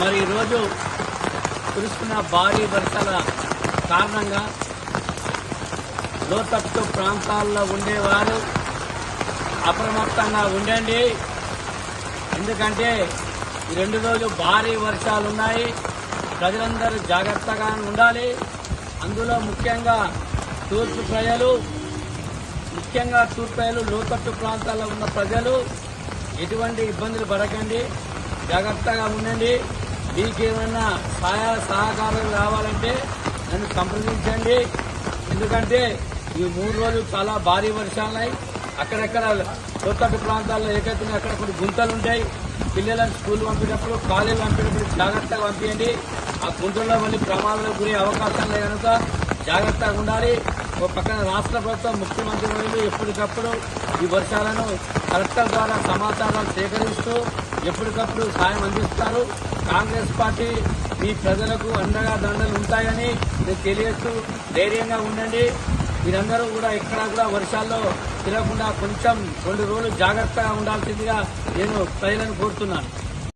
మరి ఈరోజు కురుస్తున్న భారీ వర్షాల కారణంగా లోతట్టు ప్రాంతాల్లో ఉండేవారు అప్రమత్తంగా ఉండండి. ఎందుకంటే ఈ రెండు రోజులు భారీ వర్షాలు ఉన్నాయి ప్రజలందరూ జాగ్రత్తగా ఉండాలి. అందులో ముఖ్యంగా తూర్పు ప్రజలు ముఖ్యంగా తూర్పు ప్రజలు లోతట్టు ప్రాంతాల్లో ఉన్న ప్రజలు ఎటువంటి ఇబ్బందులు పడకండి. జాగ్రత్తగా ఉండండి. మీకు ఏమైనా సహాయ సహకారాలు కావాలంటే నన్ను సంప్రదించండి. ఎందుకంటే ఈ మూడు రోజులు చాలా భారీ వర్షాలున్నాయి. అక్కడక్కడ లోతట్టు ప్రాంతాల్లో ఏకైతే అక్కడ కొన్ని గుంతలు ఉంటాయి. పిల్లలను స్కూల్ పంపేటప్పుడు కాలేజీలు పంపేటప్పుడు జాగ్రత్తగా పంపించండి ఆ గుంటల్లో మళ్ళీ ప్రమాదాలకు గురే అవకాశం లేదు కనుక జాగ్రత్తగా ఉండాలి. ఒక పక్కన రాష్ట్ర ప్రభుత్వం ముఖ్యమంత్రి వర్యులు ఎప్పటికప్పుడు ఈ వర్షాలను కలెక్టర్ ద్వారా సమాచారాలు సేకరిస్తూ ఎప్పటికప్పుడు సాయం అందిస్తారు. కాంగ్రెస్ పార్టీ మీ ప్రజలకు అండగా దండలు ఉంటాయని నేను తెలియజేస్తూ ధైర్యంగా ఉండండి. మీరందరూ కూడా ఎక్కడా కూడా వర్షాల్లో తిరగకుండా కొంచెం రెండు రోజులు జాగ్రత్తగా ఉండాల్సిందిగా నేను ప్రజలను కోరుతున్నాను.